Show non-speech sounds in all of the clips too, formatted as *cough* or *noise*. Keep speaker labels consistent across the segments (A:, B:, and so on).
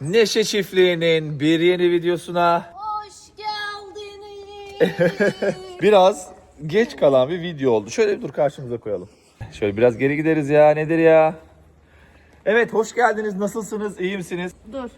A: Neşe Çiftliği'nin bir yeni videosuna
B: Hoş geldiniz. *laughs*
A: biraz geç kalan bir video oldu. Şöyle bir dur karşımıza koyalım. Şöyle biraz geri gideriz ya nedir ya? Evet hoş geldiniz. Nasılsınız? İyi misiniz?
B: Dur.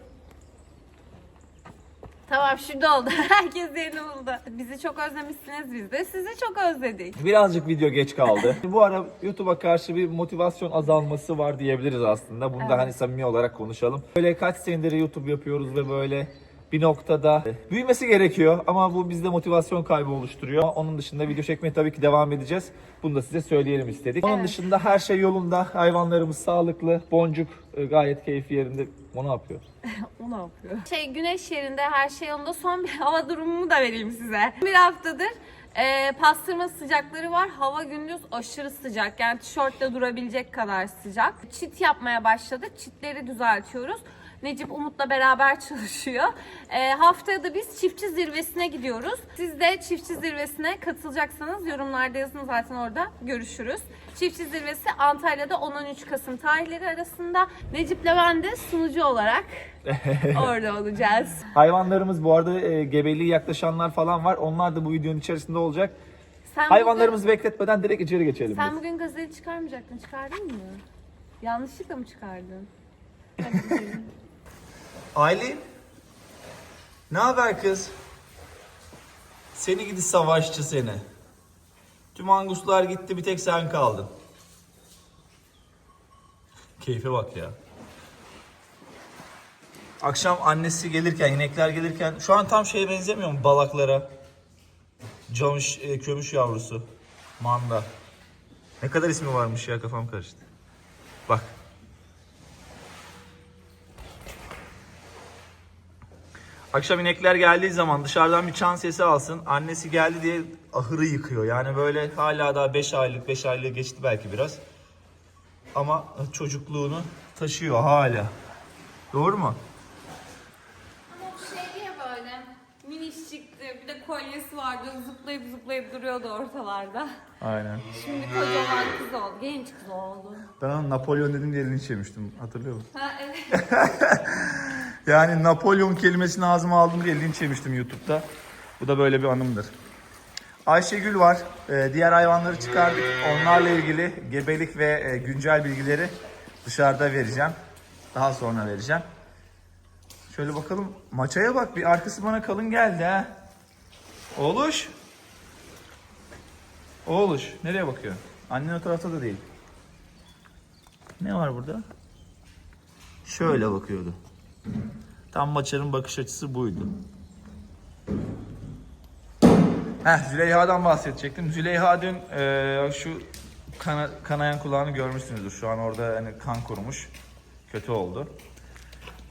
B: Tamam şimdi oldu. *laughs* Herkes yerini buldu. Bizi çok özlemişsiniz biz de. Sizi çok özledik.
A: Birazcık video geç kaldı. Bu ara YouTube'a karşı bir motivasyon azalması var diyebiliriz aslında. Bunu da hani samimi olarak konuşalım. Böyle kaç senedir YouTube yapıyoruz ve böyle bir noktada büyümesi gerekiyor ama bu bizde motivasyon kaybı oluşturuyor. Onun dışında video çekmeye tabii ki devam edeceğiz. Bunu da size söyleyelim istedik. Onun dışında her şey yolunda. Hayvanlarımız sağlıklı. Boncuk e, gayet keyfi yerinde. O ne yapıyor? *laughs*
B: O ne yapıyor? Şey güneş yerinde her şey yolunda. Son bir hava durumumu da vereyim size. Bir haftadır e, pastırma sıcakları var. Hava gündüz aşırı sıcak. Yani tişörtle durabilecek kadar sıcak. Çit yapmaya başladık. Çitleri düzeltiyoruz. Necip Umut'la beraber *laughs* çalışıyor. E, haftaya da biz çiftçi zirvesine gidiyoruz. Siz de çiftçi zirvesine katılacaksanız yorumlarda yazın zaten orada görüşürüz. Çiftçi zirvesi Antalya'da 10-13 Kasım tarihleri arasında. Necip'le ben de sunucu olarak *laughs* orada olacağız.
A: Hayvanlarımız bu arada e, gebeliği yaklaşanlar falan var. Onlar da bu videonun içerisinde olacak.
B: Sen
A: Hayvanlarımızı bekletmeden direkt içeri geçelim
B: Bugün, sen
A: biz.
B: bugün gazete çıkarmayacaktın. Çıkardın mı? Yanlışlıkla mı çıkardın? *laughs*
A: Aylin. Ne haber kız? Seni gidi savaşçı seni. Tüm anguslar gitti bir tek sen kaldın. Keyfe bak ya. Akşam annesi gelirken, inekler gelirken şu an tam şeye benzemiyor mu balaklara? Camış, e, kömüş yavrusu. Manda. Ne kadar ismi varmış ya kafam karıştı. Bak. Akşam inekler geldiği zaman dışarıdan bir çan sesi alsın. Annesi geldi diye ahırı yıkıyor. Yani böyle hala daha 5 aylık, 5 aylığı geçti belki biraz. Ama çocukluğunu taşıyor hala. Doğru mu?
B: Ama şey diye böyle miniş çıktı. Bir de kolyesi vardı. Zıplayıp zıplayıp duruyordu ortalarda.
A: Aynen.
B: Şimdi kocaman kız oldu. Genç kız oldu.
A: Ben ona Napolyon dedim diye linç yemiştim. Hatırlıyor musun?
B: Ha evet. *laughs*
A: Yani Napolyon kelimesini ağzıma aldım diye linç yemiştim YouTube'da. Bu da böyle bir anımdır. Ayşegül var. Ee, diğer hayvanları çıkardık. Onlarla ilgili gebelik ve e, güncel bilgileri dışarıda vereceğim. Daha sonra vereceğim. Şöyle bakalım. Maçaya bak. Bir arkası bana kalın geldi ha. Oğluş. Oğluş. Nereye bakıyor? Annen o tarafta da değil. Ne var burada? Şöyle bakıyordu. Tam maçların bakış açısı buydu. Heh, Züleyha'dan bahsedecektim. Züleyha dün e, şu kana- kanayan kulağını görmüşsünüzdür. Şu an orada hani kan kurumuş. Kötü oldu.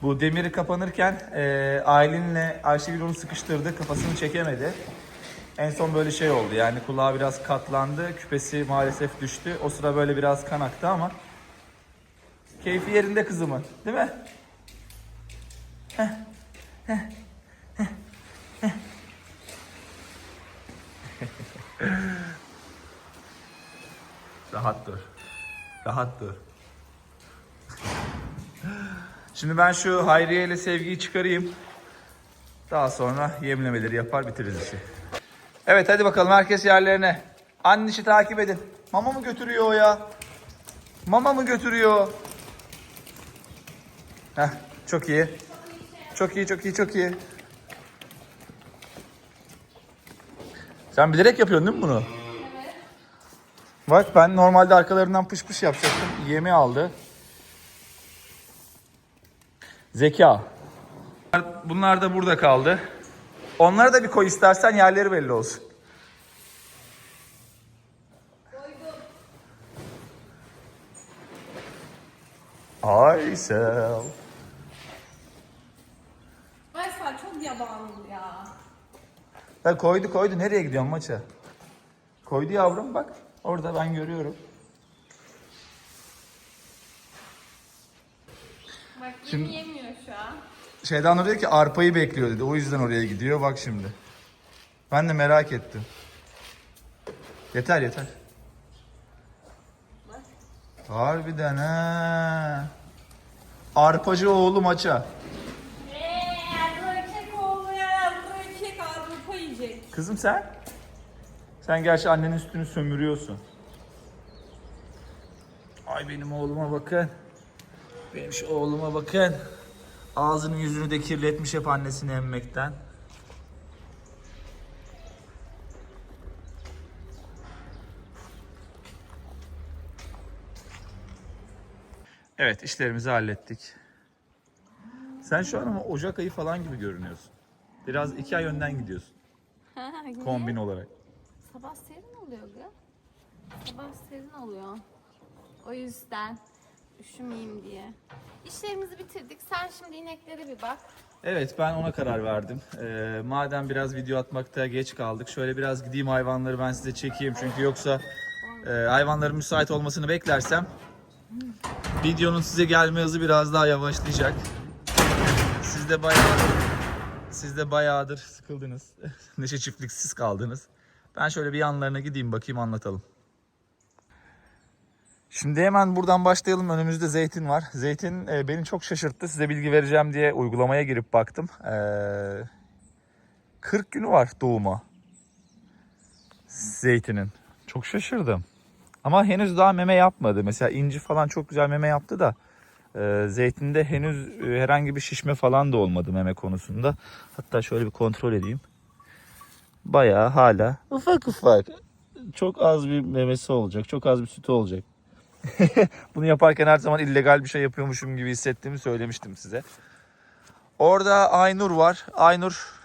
A: Bu demiri kapanırken e, Aylin'le Ayşegül onu sıkıştırdı. Kafasını çekemedi. En son böyle şey oldu. Yani kulağı biraz katlandı. Küpesi maalesef düştü. O sıra böyle biraz kan aktı ama keyfi yerinde kızımın. Değil mi? *laughs* Rahat dur. Rahat dur. Şimdi ben şu Hayriye ile Sevgi'yi çıkarayım. Daha sonra yemlemeleri yapar bitiririz işi. Evet hadi bakalım herkes yerlerine. Annişi takip edin. Mama mı götürüyor o ya? Mama mı götürüyor? Heh, çok iyi. Çok iyi, çok iyi, çok iyi. Sen bilerek yapıyorsun değil mi bunu? Bak ben normalde arkalarından pış pış yapacaktım. Yemi aldı. Zeka. Bunlar da burada kaldı. Onları da bir koy istersen yerleri belli olsun. Aysel.
B: Yabanlı ya.
A: Ya koydu koydu. Nereye gidiyorsun maça? Koydu yavrum bak. Orada ben görüyorum.
B: Bak
A: Şimdi-
B: yemi yemiyor şu an.
A: Şeydan dedi ki arpayı bekliyor dedi. O yüzden oraya gidiyor. Bak şimdi. Ben de merak ettim. Yeter yeter. Harbiden ha. Arpacı oğlu maça. Kızım sen? Sen gerçi annenin üstünü sömürüyorsun. Ay benim oğluma bakın. Benim şu oğluma bakın. Ağzını yüzünü de kirletmiş hep annesini emmekten. Evet işlerimizi hallettik. Sen şu an ama Ocak ayı falan gibi görünüyorsun. Biraz iki ay önden gidiyorsun kombin olarak.
B: Sabah serin oluyor gı. Sabah serin oluyor. O yüzden üşümeyeyim diye. İşlerimizi bitirdik. Sen şimdi ineklere bir bak.
A: Evet ben ona karar verdim. Ee, madem biraz video atmakta geç kaldık. Şöyle biraz gideyim hayvanları ben size çekeyim. Çünkü yoksa e, hayvanların müsait olmasını beklersem videonun size gelme hızı biraz daha yavaşlayacak. Siz de bayağı siz de bayağıdır sıkıldınız. *laughs* Neşe çiftliksiz kaldınız. Ben şöyle bir yanlarına gideyim bakayım anlatalım. Şimdi hemen buradan başlayalım. Önümüzde zeytin var. Zeytin e, beni çok şaşırttı. Size bilgi vereceğim diye uygulamaya girip baktım. E, 40 günü var doğuma. Zeytinin. Çok şaşırdım. Ama henüz daha meme yapmadı. Mesela inci falan çok güzel meme yaptı da e, zeytinde henüz e, herhangi bir şişme falan da olmadı meme konusunda. Hatta şöyle bir kontrol edeyim. Bayağı hala ufak ufak. Çok az bir memesi olacak. Çok az bir sütü olacak. *laughs* Bunu yaparken her zaman illegal bir şey yapıyormuşum gibi hissettiğimi söylemiştim size. Orada Aynur var. Aynur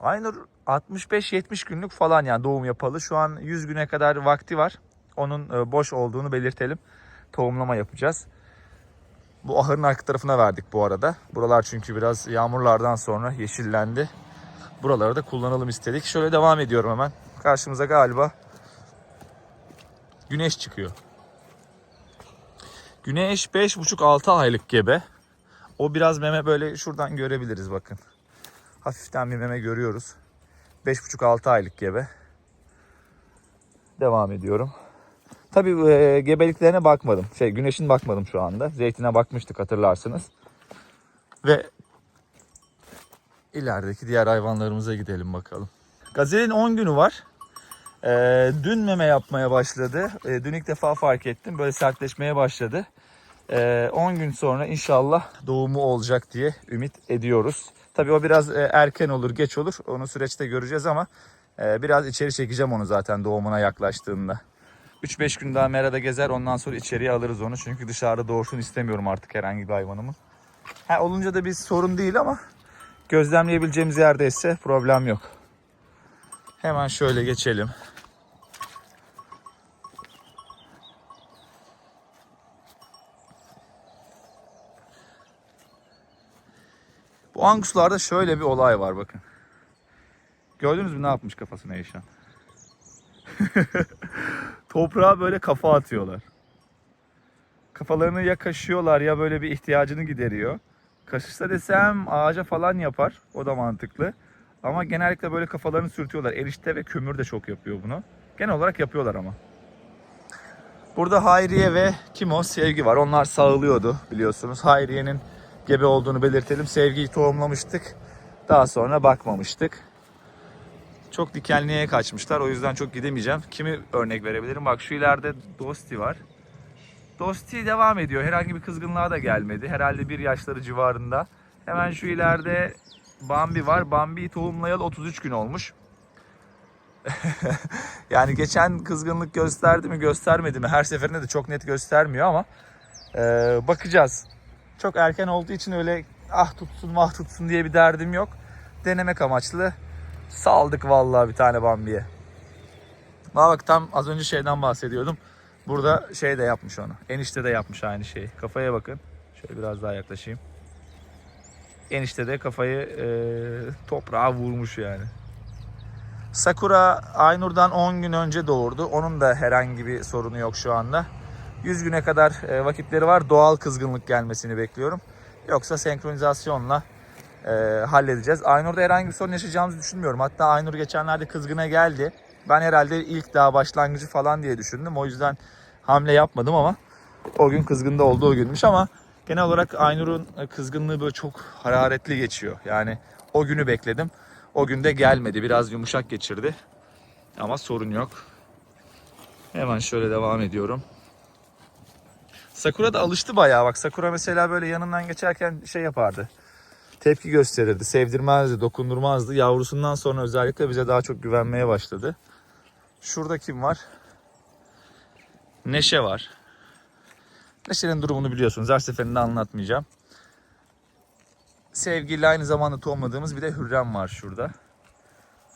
A: Aynur 65-70 günlük falan yani doğum yapalı. Şu an 100 güne kadar vakti var. Onun e, boş olduğunu belirtelim. Tohumlama yapacağız. Bu ahırın arka tarafına verdik bu arada. Buralar çünkü biraz yağmurlardan sonra yeşillendi. Buraları da kullanalım istedik. Şöyle devam ediyorum hemen. Karşımıza galiba güneş çıkıyor. Güneş 5,5-6 aylık gebe. O biraz meme böyle şuradan görebiliriz bakın. Hafiften bir meme görüyoruz. 5,5-6 aylık gebe. Devam ediyorum. Tabii e, gebeliklerine bakmadım. Şey güneşin bakmadım şu anda. Zeytine bakmıştık hatırlarsınız. Ve ilerideki diğer hayvanlarımıza gidelim bakalım. Gazelin 10 günü var. Ee, dün meme yapmaya başladı. Ee, dün ilk defa fark ettim. Böyle sertleşmeye başladı. Ee, 10 gün sonra inşallah doğumu olacak diye ümit ediyoruz. Tabii o biraz e, erken olur, geç olur. Onu süreçte göreceğiz ama e, biraz içeri çekeceğim onu zaten doğumuna yaklaştığında. 3-5 gün daha merada gezer ondan sonra içeriye alırız onu. Çünkü dışarıda doğursun istemiyorum artık herhangi bir hayvanımın. Ha, olunca da bir sorun değil ama gözlemleyebileceğimiz yerdeyse problem yok. Hemen şöyle geçelim. Bu anguslarda şöyle bir olay var bakın. Gördünüz mü ne yapmış kafasına Eşan? *laughs* Toprağa böyle kafa atıyorlar. Kafalarını ya kaşıyorlar ya böyle bir ihtiyacını gideriyor. Kaşışsa desem ağaca falan yapar. O da mantıklı. Ama genellikle böyle kafalarını sürtüyorlar. Erişte ve kömür de çok yapıyor bunu. Genel olarak yapıyorlar ama. Burada Hayriye ve kim? Sevgi var. Onlar sağılıyordu biliyorsunuz. Hayriye'nin gebe olduğunu belirtelim. Sevgiyi tohumlamıştık. Daha sonra bakmamıştık. Çok dikenliğe kaçmışlar. O yüzden çok gidemeyeceğim. Kimi örnek verebilirim? Bak şu ileride Dosti var. Dosti devam ediyor. Herhangi bir kızgınlığa da gelmedi. Herhalde bir yaşları civarında. Hemen şu ileride Bambi var. Bambi'yi tohumlayalı 33 gün olmuş. *laughs* yani geçen kızgınlık gösterdi mi göstermedi mi her seferinde de çok net göstermiyor ama e, bakacağız. Çok erken olduğu için öyle ah tutsun vah tutsun diye bir derdim yok. Denemek amaçlı saldık vallahi bir tane Bambi'ye. Bak bak tam az önce şeyden bahsediyordum. Burada şey de yapmış onu. Enişte de yapmış aynı şeyi. Kafaya bakın. Şöyle biraz daha yaklaşayım. Enişte de kafayı e, toprağa vurmuş yani. Sakura Aynur'dan 10 gün önce doğurdu. Onun da herhangi bir sorunu yok şu anda. 100 güne kadar e, vakitleri var. Doğal kızgınlık gelmesini bekliyorum. Yoksa senkronizasyonla e, halledeceğiz. Aynur'da herhangi bir sorun yaşayacağımızı düşünmüyorum. Hatta Aynur geçenlerde kızgına geldi. Ben herhalde ilk daha başlangıcı falan diye düşündüm. O yüzden hamle yapmadım ama o gün kızgında olduğu günmüş ama genel olarak Aynur'un kızgınlığı böyle çok hararetli geçiyor. Yani o günü bekledim. O gün de gelmedi. Biraz yumuşak geçirdi. Ama sorun yok. Hemen şöyle devam ediyorum. Sakura da alıştı bayağı. Bak Sakura mesela böyle yanından geçerken şey yapardı. Tepki gösterirdi, sevdirmezdi, dokundurmazdı. Yavrusundan sonra özellikle bize daha çok güvenmeye başladı. Şurada kim var? Neşe var. Neşe'nin durumunu biliyorsunuz. Her seferinde anlatmayacağım. Sevgili aynı zamanda tohumladığımız bir de Hürrem var şurada.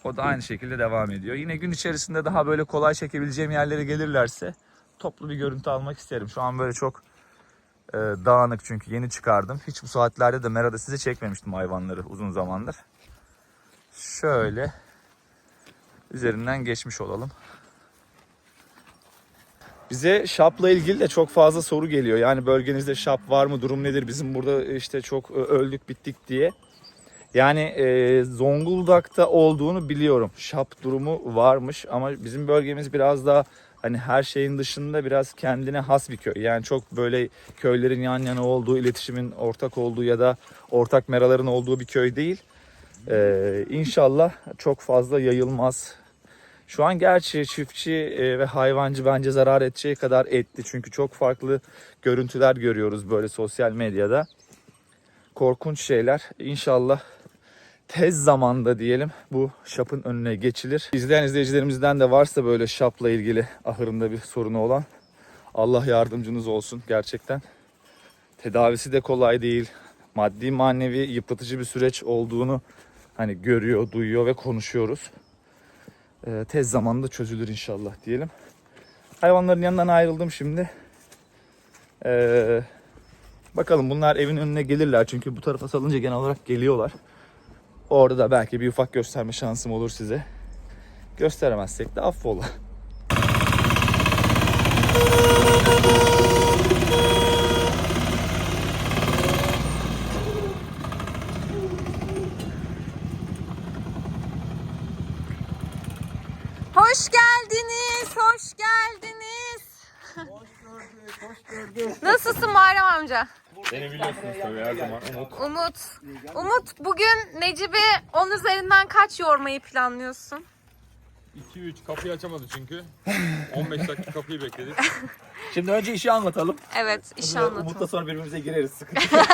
A: O da aynı şekilde devam ediyor. Yine gün içerisinde daha böyle kolay çekebileceğim yerlere gelirlerse toplu bir görüntü almak isterim. Şu an böyle çok e, dağınık çünkü yeni çıkardım. Hiç bu saatlerde de Mera'da size çekmemiştim hayvanları uzun zamandır. Şöyle üzerinden geçmiş olalım. Bize şapla ilgili de çok fazla soru geliyor. Yani bölgenizde şap var mı, durum nedir? Bizim burada işte çok e, öldük bittik diye. Yani e, Zonguldak'ta olduğunu biliyorum. Şap durumu varmış ama bizim bölgemiz biraz daha hani her şeyin dışında biraz kendine has bir köy. Yani çok böyle köylerin yan yana olduğu, iletişimin ortak olduğu ya da ortak meraların olduğu bir köy değil. E, inşallah çok fazla yayılmaz. Şu an gerçi çiftçi e, ve hayvancı bence zarar edeceği kadar etti. Çünkü çok farklı görüntüler görüyoruz böyle sosyal medyada. Korkunç şeyler. İnşallah tez zamanda diyelim bu şapın önüne geçilir. İzleyen izleyicilerimizden de varsa böyle şapla ilgili ahırında bir sorunu olan Allah yardımcınız olsun gerçekten. Tedavisi de kolay değil. Maddi manevi yıpratıcı bir süreç olduğunu hani görüyor, duyuyor ve konuşuyoruz. Ee, tez zamanda çözülür inşallah diyelim. Hayvanların yanından ayrıldım şimdi. Ee, bakalım bunlar evin önüne gelirler çünkü bu tarafa salınca genel olarak geliyorlar. Orada da belki bir ufak gösterme şansım olur size. Gösteremezsek de affola.
B: Hoş geldiniz, hoş geldiniz. Nasılsın Muharrem amca?
C: Beni biliyorsunuz tabii her zaman Umut.
B: Umut. Umut bugün Necip'i 10 üzerinden kaç yormayı planlıyorsun?
C: 2-3 kapıyı açamadı çünkü. 15 dakika kapıyı bekledik. *laughs*
A: Şimdi önce işi anlatalım.
B: Evet, iş
A: Umut'la
B: anlatın.
A: sonra birbirimize gireriz sıkıntı. *laughs* yok.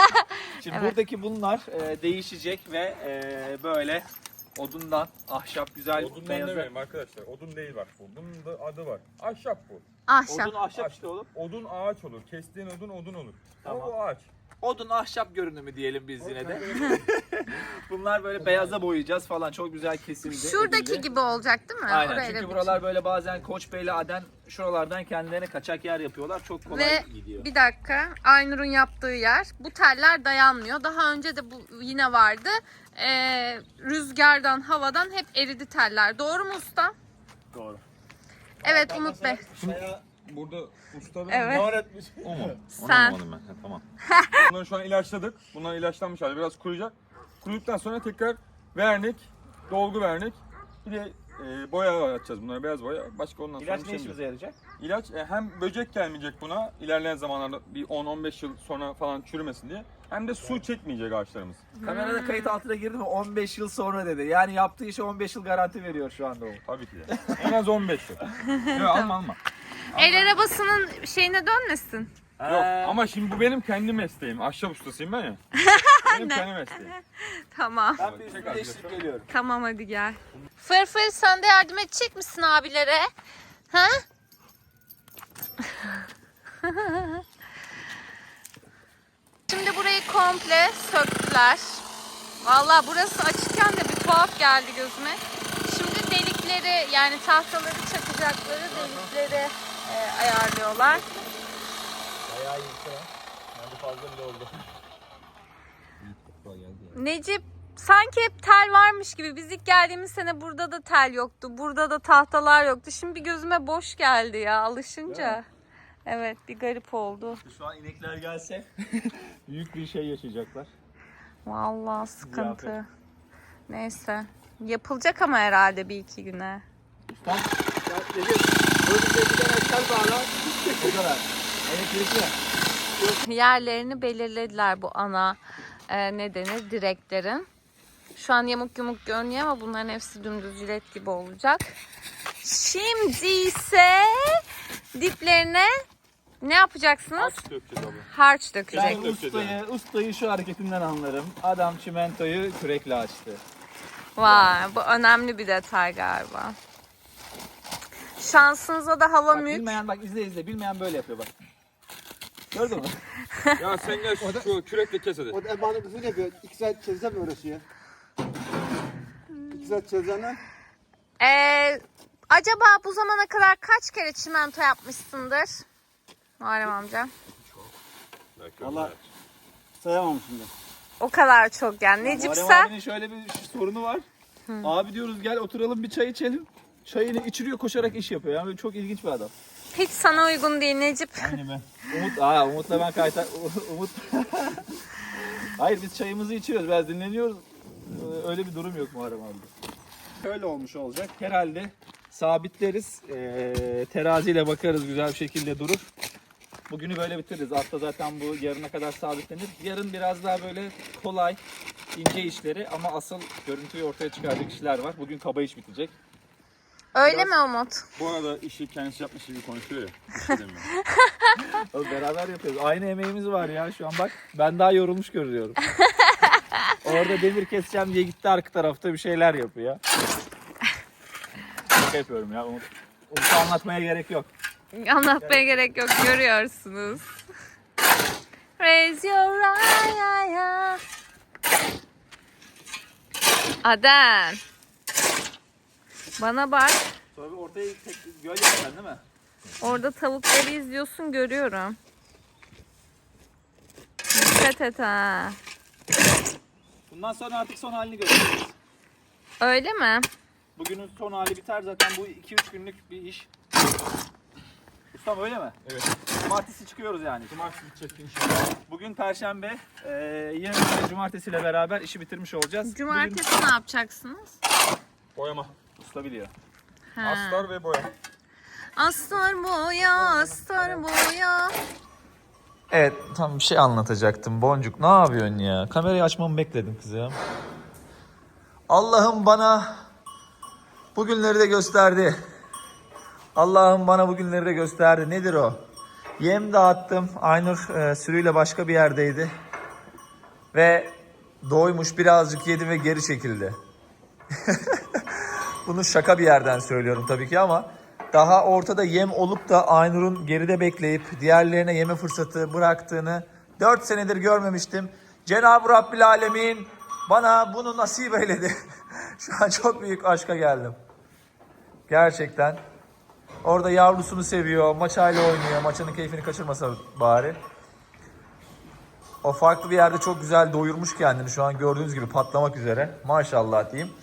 A: Şimdi
B: Evet.
A: buradaki bunlar e, değişecek ve e, böyle odundan ahşap güzel
C: Odundan
A: beyaz.
C: demeyin arkadaşlar. Odun değil bak bu. Bunun da adı var. Ahşap bu.
B: Ahşap.
A: Odun ahşap işte oğlum.
C: Odun ağaç olur. Kestiğin odun odun olur.
A: Tamam.
C: Ama bu ağaç.
A: Odun ahşap görünümü diyelim biz yine de. *laughs* Bunlar böyle beyaza boyayacağız falan çok güzel kesildi.
B: Şuradaki
A: edildi.
B: gibi olacak değil mi?
A: Aynen
B: Orayla
A: çünkü
B: bir-
A: buralar böyle bazen Koçbeyli Aden şuralardan kendilerine kaçak yer yapıyorlar. Çok kolay
B: Ve
A: gidiyor.
B: bir dakika Aynur'un yaptığı yer bu teller dayanmıyor. Daha önce de bu yine vardı. Ee, rüzgardan havadan hep eridi teller. Doğru mu usta?
A: Doğru.
B: Evet Umut Bey.
C: Burada ustalığın
B: Evet.
C: öğretmiş. O mu? Onu
B: Sen.
C: anlamadım ben. Ha, tamam. *laughs* Bunları şu an ilaçladık. Bunlar ilaçlanmış hali. Biraz kuruyacak. Kuruduktan sonra tekrar vernik, dolgu vernik. Bir de e, boya atacağız bunlara. Beyaz boya. Başka ondan sonra
A: İlaç
C: bir
A: ne
C: şey
A: işimize yarayacak?
C: İlaç e, hem böcek gelmeyecek buna ilerleyen zamanlarda bir 10-15 yıl sonra falan çürümesin diye hem de su çekmeyecek ağaçlarımız.
A: Kamerada kayıt altına girdi mi 15 yıl sonra dedi. Yani yaptığı işe 15 yıl garanti veriyor şu anda o.
C: Tabii ki de. En az 15 yıl. Yok *laughs* alma alma.
B: El arabasının şeyine dönmesin.
C: Yok ama şimdi bu benim kendi mesleğim. Ahşap ustasıyım ben ya. *laughs* Benim kendi mesleğim. *laughs*
B: Tamam.
A: Ben bir
C: Tekrar
A: birleştirip geliyorum.
B: Tamam hadi gel. Fırfır sen de yardım edecek misin abilere? Ha? *laughs* Şimdi burayı komple söktüler. Vallahi burası açıkken de bir tuhaf geldi gözüme. Şimdi delikleri yani tahtaları çakacakları delikleri e, ayarlıyorlar.
A: Bayağı iyi bir Bence fazla bile oldu. *laughs*
B: Necip sanki hep tel varmış gibi. Biz ilk geldiğimiz sene burada da tel yoktu. Burada da tahtalar yoktu. Şimdi bir gözüme boş geldi ya alışınca. Evet bir garip oldu.
A: Şu an inekler gelse *laughs* büyük bir şey yaşayacaklar.
B: Vallahi sıkıntı.
A: Ziyafet.
B: Neyse. Yapılacak ama herhalde bir iki güne.
A: Tam ya Recep böyle bir giden açar bağla. *laughs* O kadar. Elektrikli.
B: Yerlerini belirlediler bu ana e, ne denir direklerin. Şu an yamuk yumuk görünüyor ama bunların hepsi dümdüz jilet gibi olacak. Şimdi ise diplerine ne yapacaksınız?
C: Aç dökeceğiz abi.
B: Harç
A: Ben
B: dökecek.
A: ustayı, ustayı şu hareketinden anlarım. Adam çimentoyu kürekle açtı.
B: Vay bu önemli bir detay galiba. Şansınıza da hava
A: Bak,
B: mülk.
A: bilmeyen bak izle izle. Bilmeyen böyle yapıyor bak. Gördün mü? *laughs*
C: Ya sen gel şu, şu kürekle kes hadi.
D: O da bana kızı yapıyor. İki saat çözeceğim mi uğraşıyor? İki saat çözeceğim
B: Ee, acaba bu zamana kadar kaç kere çimento yapmışsındır? Muharrem amca.
D: Valla sayamam şimdi.
B: O kadar çok yani. Necip
A: Muharrem
B: sen?
A: abinin şöyle bir sorunu var. Abi diyoruz gel oturalım bir çay içelim. Çayını içiriyor koşarak iş yapıyor. Yani böyle çok ilginç bir adam.
B: Hiç sana uygun değil Necip.
A: Aynı ben. Umut, aa Umut'la ben kaytar. *laughs* Umut. Hayır biz çayımızı içiyoruz. Biraz dinleniyoruz. Ee, Öyle bir durum yok Muharrem abi. Şöyle olmuş olacak. Herhalde sabitleriz. Ee, teraziyle bakarız güzel bir şekilde durur. Bugünü böyle bitiririz. Hafta zaten bu yarına kadar sabitlenir. Yarın biraz daha böyle kolay, ince işleri ama asıl görüntüyü ortaya çıkaracak işler var. Bugün kaba iş bitecek.
B: Öyle mi Umut?
C: Bu arada işi kendisi yapmış gibi konuşuyor ya. Bir şey. *laughs*
A: Oğlum beraber yapıyoruz. Aynı emeğimiz var ya şu an bak. Ben daha yorulmuş görüyorum. *laughs* Orada demir keseceğim diye gitti arka tarafta bir şeyler yapıyor. Şaka yapıyorum ya. Umut, Umut'u anlatmaya gerek yok.
B: Anlatmaya gerek yok görüyorsunuz. Raise your eye. Aden. Bana bak.
A: Sonra bir ortaya tek göl yapacaksın değil mi?
B: Orada tavukları izliyorsun görüyorum. Dikkat et ha.
A: Bundan sonra artık son halini göreceğiz.
B: Öyle mi?
A: Bugünün son hali biter zaten bu 2-3 günlük bir iş. Ustam öyle mi?
C: Evet.
A: Cumartesi çıkıyoruz yani.
C: Cumartesi bitecek inşallah.
A: Bugün perşembe, e, yarın da cumartesiyle beraber işi bitirmiş olacağız.
B: Cumartesi ne yapacaksınız?
C: Boyama.
A: Bugün usta biliyor.
B: Ha.
C: Astar ve boya.
B: Astar boya, astar boya.
A: Evet tam bir şey anlatacaktım. Boncuk ne yapıyorsun ya? Kamerayı açmamı bekledim kız ya. Allah'ım bana bugünleri de gösterdi. Allah'ım bana bugünleri de gösterdi. Nedir o? Yem dağıttım. Aynur e, sürüyle başka bir yerdeydi. Ve doymuş birazcık yedi ve geri çekildi. *laughs* Bunu şaka bir yerden söylüyorum tabii ki ama daha ortada yem olup da Aynur'un geride bekleyip diğerlerine yeme fırsatı bıraktığını 4 senedir görmemiştim. Cenab-ı Rabbil Alemin bana bunu nasip eyledi. *laughs* Şu an çok büyük aşka geldim. Gerçekten. Orada yavrusunu seviyor, maçayla oynuyor. Maçının keyfini kaçırmasa bari. O farklı bir yerde çok güzel doyurmuş kendini. Şu an gördüğünüz gibi patlamak üzere. Maşallah diyeyim.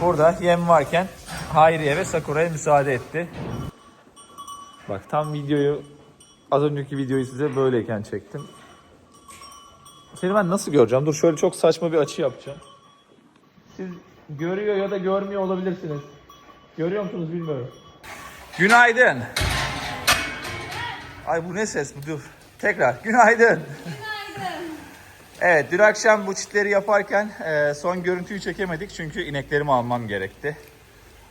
A: Burada yem varken Hayriye ve Sakura'ya müsaade etti. Bak tam videoyu az önceki videoyu size böyleyken çektim. Seni ben nasıl göreceğim? Dur şöyle çok saçma bir açı yapacağım. Siz görüyor ya da görmüyor olabilirsiniz. Görüyor musunuz bilmiyorum. Günaydın. Ay bu ne ses bu? Dur. Tekrar. Günaydın. Evet dün akşam bu çitleri yaparken e, son görüntüyü çekemedik çünkü ineklerimi almam gerekti.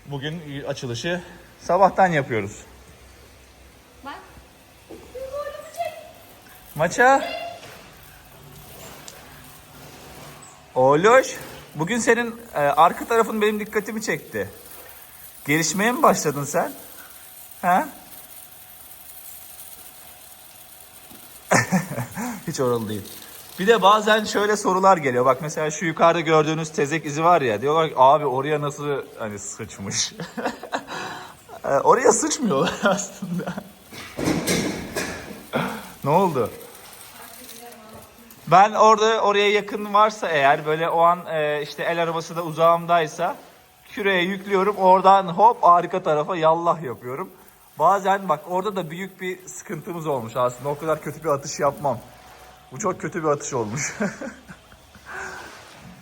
A: Bugün açılışı sabahtan yapıyoruz.
B: Bak.
A: Maça. Oğluş. Bugün senin e, arka tarafın benim dikkatimi çekti. Gelişmeye mi başladın sen? Ha? *laughs* Hiç oralı değil. Bir de bazen şöyle sorular geliyor. Bak mesela şu yukarıda gördüğünüz tezek izi var ya. Diyorlar ki abi oraya nasıl hani sıçmış. *laughs* E, oraya sıçmıyorlar *laughs* aslında. ne oldu? Ben orada oraya yakın varsa eğer böyle o an e, işte el arabası da uzağımdaysa küreye yüklüyorum oradan hop arka tarafa yallah yapıyorum. Bazen bak orada da büyük bir sıkıntımız olmuş aslında o kadar kötü bir atış yapmam. Bu çok kötü bir atış olmuş. *laughs*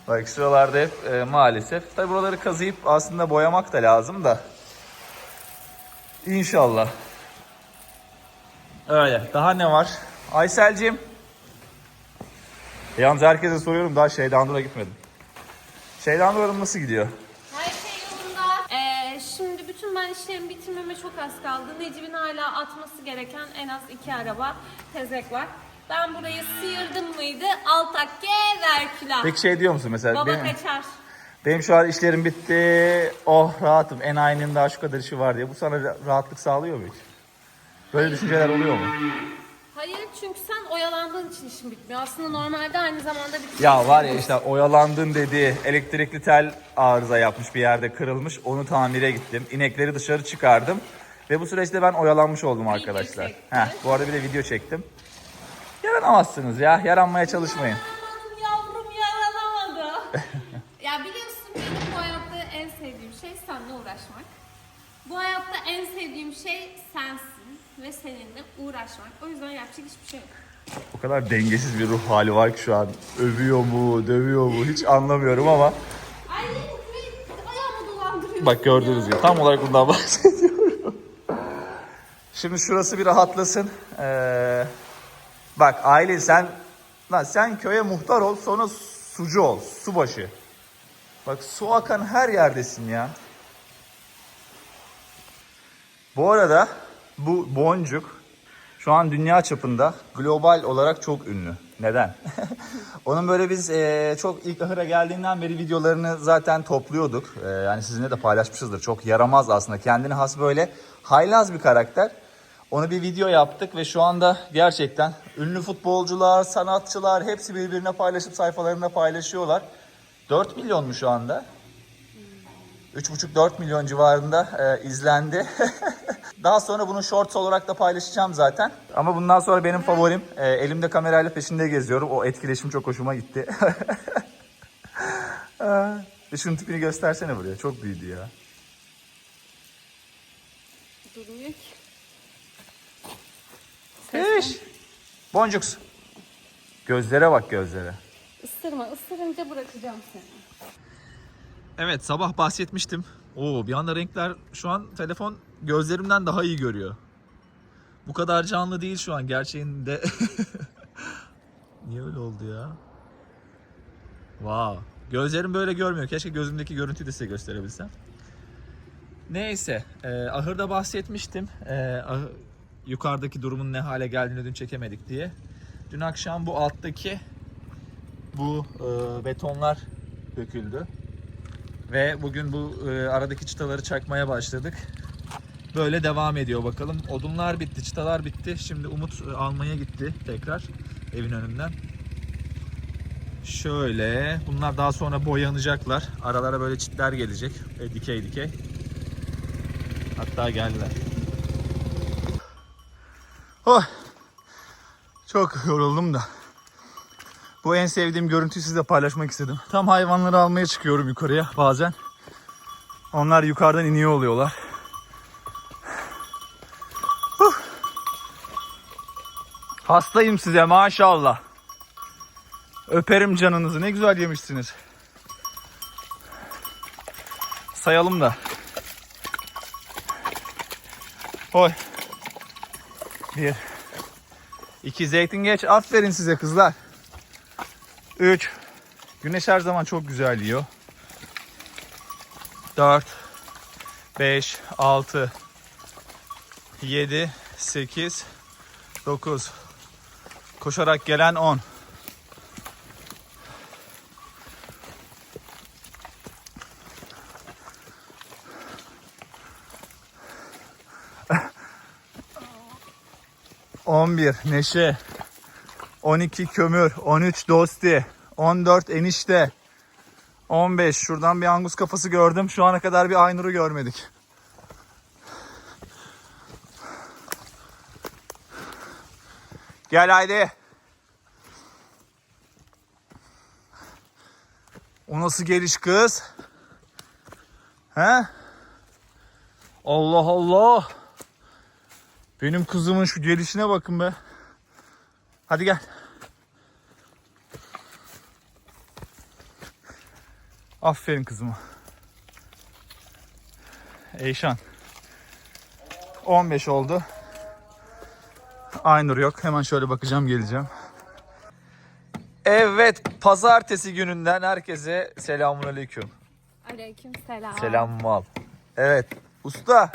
A: bak şuralarda hep e, maalesef. Tabi buraları kazıyıp aslında boyamak da lazım da. İnşallah. Öyle. Daha ne var? Aysel'cim. Yalnız herkese soruyorum daha şey Dandur'a gitmedim. Şeydan Hanım nasıl gidiyor?
B: Her şey yolunda. Ee, şimdi bütün ben işlerimi bitirmeme çok az kaldı. Necip'in hala atması gereken en az iki araba tezek var. Ben burayı sıyırdım mıydı? Altakke ver külah.
A: Peki şey diyor musun mesela?
B: Baba
A: benim,
B: kaçar.
A: benim şu an işlerim bitti. Oh rahatım. En ayının daha şu kadar işi var diye. Bu sana ra- rahatlık sağlıyor mu hiç? Böyle düşünceler oluyor mu?
B: Hayır çünkü sen oyalandığın için işin bitmiyor. Aslında normalde aynı zamanda bitiyor.
A: Ya var ya işte oyalandın dedi. Elektrikli tel arıza yapmış bir yerde kırılmış. Onu tamire gittim. İnekleri dışarı çıkardım. Ve bu süreçte ben oyalanmış oldum arkadaşlar. Heh, bu arada bir de video çektim. Yaranamazsınız ya. Yaranmaya çalışmayın.
B: Yaranamadım yavrum yaranamadı. *laughs* ya biliyorsun benim bu hayatta en sevdiğim şey seninle uğraşmak. Bu hayatta en sevdiğim şey sensin ve seninle uğraşmak. O yüzden yapacak hiçbir şey yok.
A: O kadar dengesiz bir ruh hali var ki şu an. Övüyor mu, dövüyor mu hiç anlamıyorum ama
B: Ay ayağımı dolandırıyorsun
A: bak gördüğünüz gibi tam olarak bundan bahsediyorum. Şimdi şurası bir rahatlasın. Ee, bak aile sen lan sen köye muhtar ol sonra sucu ol, subaşı. Bak su akan her yerdesin ya. Bu arada bu boncuk şu an dünya çapında global olarak çok ünlü. Neden? *laughs* Onun böyle biz eee, çok ilk ahıra geldiğinden beri videolarını zaten topluyorduk. Eee, yani sizinle de paylaşmışızdır. Çok yaramaz aslında. Kendine has böyle haylaz bir karakter. Onu bir video yaptık ve şu anda gerçekten ünlü futbolcular, sanatçılar hepsi birbirine paylaşıp sayfalarında paylaşıyorlar. 4 milyon mu şu anda? 3,5-4 milyon civarında e, izlendi. *laughs* Daha sonra bunu shorts olarak da paylaşacağım zaten. Ama bundan sonra benim favorim e, elimde kamerayla peşinde geziyorum. O etkileşim çok hoşuma gitti. *laughs* E, şunun tipini göstersene buraya. Çok büyüdü ya.
B: Durmuyor ki.
A: Boncuks. Gözlere bak gözlere.
B: Isırma. Isırınca bırakacağım seni.
A: Evet sabah bahsetmiştim. Oo bir anda renkler şu an telefon gözlerimden daha iyi görüyor. Bu kadar canlı değil şu an gerçeğinde. *laughs* Niye öyle oldu ya? Wow. Gözlerim böyle görmüyor. Keşke gözümdeki görüntüyü de size gösterebilsem. Neyse. E, ahırda bahsetmiştim. E, ahı- yukarıdaki durumun ne hale geldiğini dün çekemedik diye. Dün akşam bu alttaki bu e, betonlar döküldü. Ve bugün bu e, aradaki çıtaları çakmaya başladık. Böyle devam ediyor bakalım. Odunlar bitti, çıtalar bitti. Şimdi Umut e, almaya gitti tekrar evin önünden. Şöyle, bunlar daha sonra boyanacaklar. Aralara böyle çitler gelecek. E, dikey dikey. Hatta geldiler. Oh. Çok yoruldum da. Bu en sevdiğim görüntüyü sizle paylaşmak istedim. Tam hayvanları almaya çıkıyorum yukarıya bazen. Onlar yukarıdan iniyor oluyorlar. Huh. Hastayım size maşallah. Öperim canınızı. Ne güzel yemişsiniz. Sayalım da. Oy. Bir. İki zeytin geç. Aferin size kızlar. 3 Güneş her zaman çok güzel yiyor. 4 5 6 7 8 9 Koşarak gelen 10 11 Neşe 12 kömür, 13 dosti, 14 enişte, 15 şuradan bir angus kafası gördüm. Şu ana kadar bir aynuru görmedik. Gel haydi. O nasıl geliş kız? He? Allah Allah. Benim kızımın şu gelişine bakın be. Hadi gel. Aferin kızıma. Eyşan. 15 oldu. Aynur yok. Hemen şöyle bakacağım geleceğim. Evet, pazartesi gününden herkese selamünaleyküm.
B: Aleyküm selam.
A: Selam mal. Evet, usta.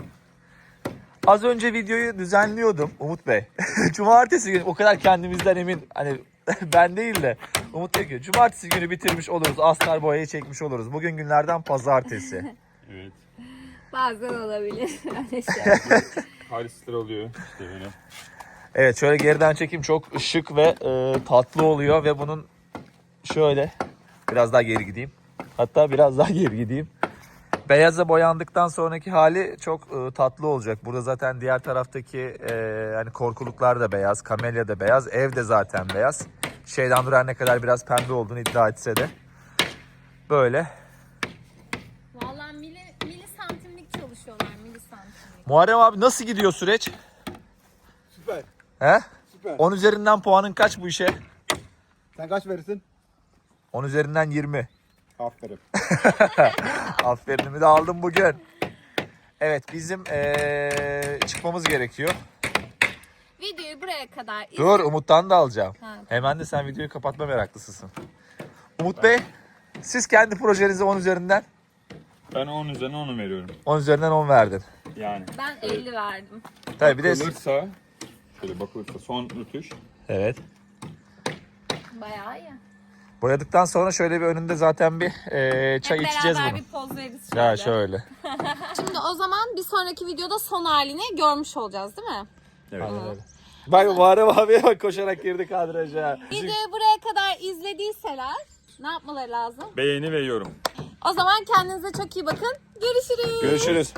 A: Az önce videoyu düzenliyordum Umut Bey. *laughs* Cumartesi günü o kadar kendimizden emin hani *laughs* ben değil de Umut diyor ki cumartesi günü bitirmiş oluruz. Astar boyayı çekmiş oluruz. Bugün günlerden pazartesi. *laughs*
C: Evet.
B: Bazen olabilir öyle şey.
C: Parisler oluyor işte böyle.
A: Evet şöyle geriden çekim çok ışık ve e, tatlı oluyor ve bunun şöyle biraz daha geri gideyim. Hatta biraz daha geri gideyim. Beyaza boyandıktan sonraki hali çok e, tatlı olacak. Burada zaten diğer taraftaki e, hani korkuluklar da beyaz, kamelya da beyaz, ev de zaten beyaz. Şeyden dur her ne kadar biraz pembe olduğunu iddia etse de. Böyle.
B: Valla mili, mili santimlik çalışıyorlar mili santimlik.
A: Muharrem abi nasıl gidiyor süreç?
D: Süper.
A: He?
D: Süper.
A: 10 üzerinden puanın kaç bu işe?
D: Sen kaç verirsin?
A: 10 üzerinden 20.
D: Aferin. *laughs*
A: Aferinimi de aldım bugün. Evet bizim eee, çıkmamız gerekiyor.
B: Videoyu buraya kadar izle.
A: Dur Umut'tan da alacağım.
B: Ha.
A: Hemen de sen videoyu kapatma meraklısısın. Umut Bey siz kendi projenize 10 üzerinden
C: Ben 10 üzerine 10'u veriyorum.
A: 10 üzerinden 10 verdin.
C: Yani.
B: Ben 50 verdim.
A: Tabii bir de
C: Bakılırsa, şöyle bakılırsa son rütüş.
A: Evet.
B: Bayağı iyi.
A: Boyadıktan sonra şöyle bir önünde zaten bir eee, çay
B: Hep
A: içeceğiz
B: beraber
A: bunu.
B: bir poz veririz şöyle.
A: Ya şöyle. *laughs*
B: Şimdi o zaman bir sonraki videoda son halini görmüş olacağız değil mi?
C: Evet.
A: Bak Muharrem abiye bak koşarak girdi kadraja.
B: Videoyu buraya kadar izlediyseler ne yapmaları lazım?
C: Beğeni ve yorum.
B: O zaman kendinize çok iyi bakın. Görüşürüz.
A: Görüşürüz.